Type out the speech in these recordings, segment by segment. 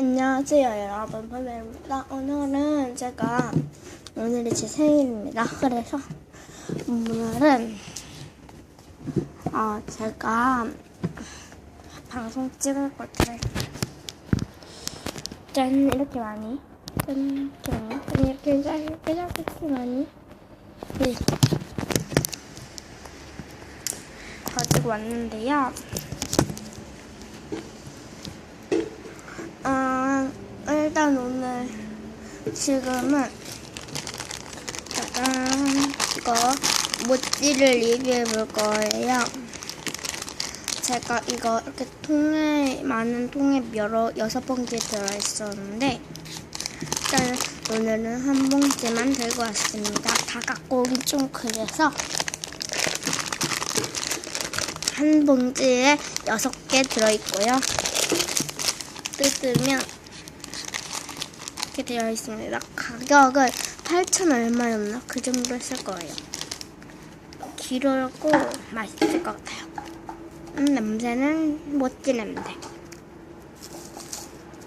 안녕하세요 여러분. 번호입니다. 오늘은 제가 오늘이 제 생일입니다. 그래서 오늘은 어 제가 방송 찍을 것들. 짠 이렇게 많이. 짠 짠, 짠 이렇게 짧게 짧게 이렇게 많이. 네. 가지고 왔는데요 어, 일단 오늘 지금은 짜잔 이거 모찌를 리뷰해 볼 거예요. 제가 이거 이렇게 통에 많은 통에 여러 여섯 봉지 들어 있었는데 일단 오늘은 한 봉지만 들고 왔습니다. 다 갖고 오기 좀 그래서 한 봉지에 여섯 개 들어 있고요. 뜯으면 이렇게 되어 있습니다. 가격을 8천 얼마였나? 그 정도 했을 거예요. 길고 맛있을 것 같아요. 음, 냄새는 멋진 냄새.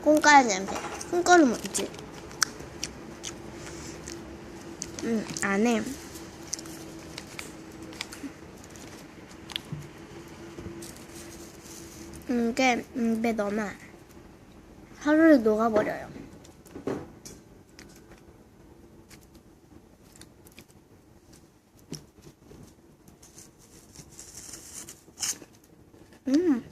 콩가루 냄새. 콩가루 뭐지? 음, 안에 이게 입에 넣으면 하루를 녹아버려요. 음.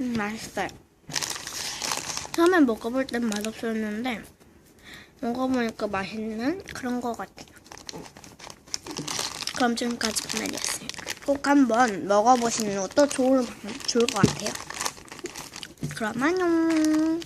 음, 맛있어요. 처음에 먹어볼 땐 맛없었는데, 먹어보니까 맛있는 그런 것 같아요. 그럼 지금까지 그만이었습니다. 꼭 한번 먹어보시는 것도 좋을, 좋을 것 같아요. 그럼 안녕.